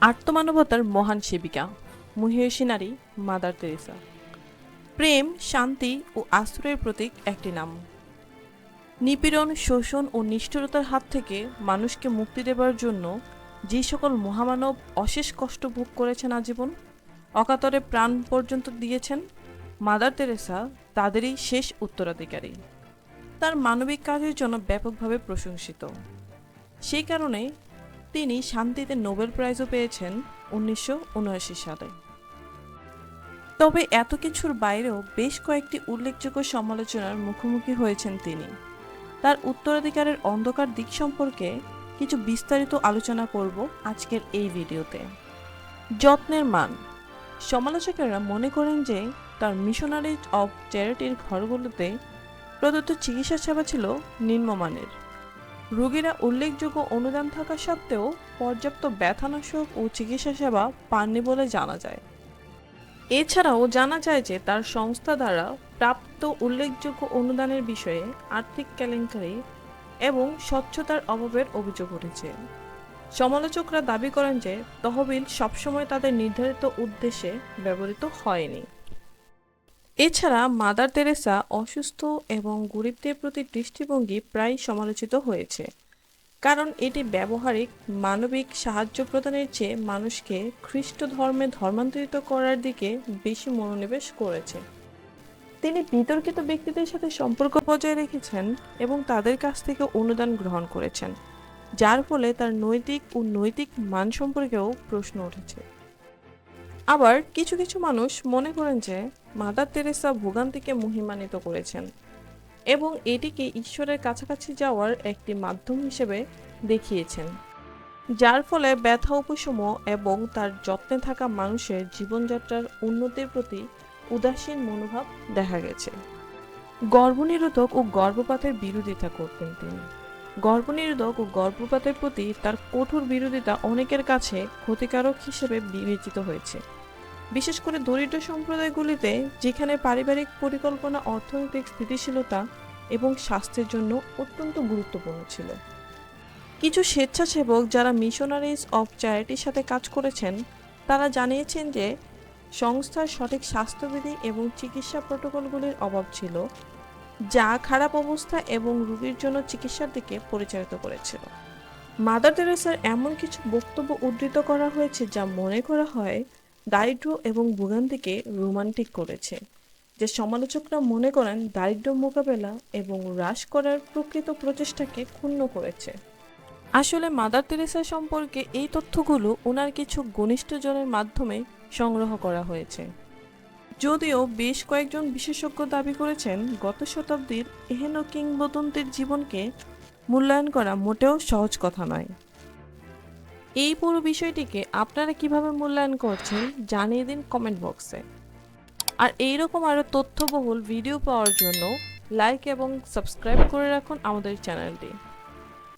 আত্মমানবতার মহান সেবিকা, মহিষী নারী, মাদার তেরেসা। প্রেম, শান্তি ও আশ্রয়ের প্রতীক একটি নাম। নিপীড়ন, শোষণ ও নিষ্ঠুরতার হাত থেকে মানুষকে মুক্তি দেবার জন্য যে সকল মহামানব অশেষ কষ্ট ভোগ করেছেন আজীবন, অকাতরে প্রাণ পর্যন্ত দিয়েছেন, মাদার তেরেসা তাদেরই শেষ উত্তরাধিকারী। তার মানবিক কাজের জন্য ব্যাপকভাবে প্রশংসিত। সেই কারণে তিনি শান্তিতে নোবেল প্রাইজও পেয়েছেন উনিশশো উনআশি সালে। তবে এত কিছুর বাইরেও বেশ কয়েকটি উল্লেখযোগ্য সমালোচনার মুখোমুখি হয়েছেন তিনি। তার উত্তরাধিকারের অন্ধকার দিক সম্পর্কে কিছু বিস্তারিত আলোচনা করব আজকের এই ভিডিওতে। যত্নের মান। সমালোচকেরা মনে করেন যে তার মিশনারিজ অব চ্যারিটির ঘরগুলোতে প্রদত্ত চিকিৎসা সেবা ছিল নিম্নমানের। রোগীরা উল্লেখযোগ্য অনুদান থাকা সত্ত্বেও পর্যাপ্ত ব্যথানাশক ও চিকিৎসা সেবা পাননি বলে জানা যায়। এছাড়াও জানা যায় যে তার সংস্থা দ্বারা প্রাপ্ত উল্লেখযোগ্য অনুদানের বিষয়ে আর্থিক কেলেঙ্কারি এবং স্বচ্ছতার অভাবের অভিযোগ উঠেছে। সমালোচকরা দাবি করেন যে তহবিল সবসময় তাদের নির্ধারিত উদ্দেশ্যে ব্যবহৃত হয়নি। এছাড়া মাদার তেরেসা অসুস্থ এবং গরিবদের প্রতি দৃষ্টিভঙ্গি প্রায় সমালোচিত হয়েছে। কারণ এটি ব্যবহারিক, মানবিক সাহায্য প্রদানের চেয়ে মানুষকে খ্রিস্ট ধর্মে ধর্মান্তরিত করার দিকে বেশি মনোনিবেশ করেছে। তিনি বিতর্কিত ব্যক্তিদের সাথে সম্পর্ক বজায় রেখেছেন এবং তাদের কাছ থেকে অনুদান গ্রহণ করেছেন, যার ফলে তার নৈতিক ও নৈতিক মান সম্পর্কেও প্রশ্ন উঠেছে। আবার কিছু কিছু মানুষ মনে করেন যে মাদার তেরেসা ভোগান্তিকে মহিমান্বিত করেছেন এবং এটিকে ঈশ্বরের কাছাকাছি যাওয়ার একটি মাধ্যম হিসেবে দেখিয়েছেন, যার ফলে ব্যথা, উপশম এবং তার যত্নে থাকা মানুষের জীবনযাত্রার উন্নতির প্রতি উদাসীন মনোভাব দেখা গেছে। গর্ভনিরোধক ও গর্ভপাতের বিরোধিতা করতেন তিনি। গর্ভনিরোধক ও গর্ভপাতের প্রতি তার কঠোর বিরোধিতা অনেকের কাছে ক্ষতিকারক হিসেবে বিবেচিত হয়েছে। বিশেষ করে দরিদ্র সম্প্রদায়গুলিতে, যেখানে পারিবারিক পরিকল্পনা, অর্থনৈতিক স্থিতিশীলতা এবং স্বাস্থ্যের জন্য অত্যন্ত গুরুত্বপূর্ণ ছিল। কিছু স্বেচ্ছাসেবক যারা মিশনারিজ অফ চ্যারিটির সাথে কাজ করেছেন, তারা জানিয়েছেন যে সংস্থার সঠিক স্বাস্থ্যবিধি এবং চিকিৎসা প্রোটোকলগুলির অভাব ছিল, যা খারাপ অবস্থা এবং রোগীর জন্য চিকিৎসার দিকে পরিচালিত করেছিল। মাদার তেরেসার এমন কিছু বক্তব্য উদ্ধৃত করা হয়েছে যা মনে করা হয় দারিদ্র্য এবং ভোগান্তিকে রোমান্টিক করেছে। যে সমালোচকরা মনে করেন দারিদ্র মোকাবেলা এবং হ্রাস করার প্রকৃত প্রচেষ্টাকে ক্ষুণ্ণ করেছে। আসলে মাদার তেরেসা সম্পর্কে এই তথ্যগুলো ওনার কিছু ঘনিষ্ঠজনের মাধ্যমে সংগ্রহ করা হয়েছে। যদিও বেশ কয়েকজন বিশেষজ্ঞ দাবি করেছেন, গত শতাব্দীর এহেন কিংবদন্তির জীবনকে মূল্যায়ন করা মোটেও সহজ কথা নয়। এই পুরো বিষয়টিকে আপনারা কীভাবে মূল্যায়ন করছেন জানিয়ে দিন কমেন্ট বক্সে আর এইরকম আরও তথ্যবহুল ভিডিও পাওয়ার জন্য লাইক এবং সাবস্ক্রাইব করে রাখুন আমাদের চ্যানেলটি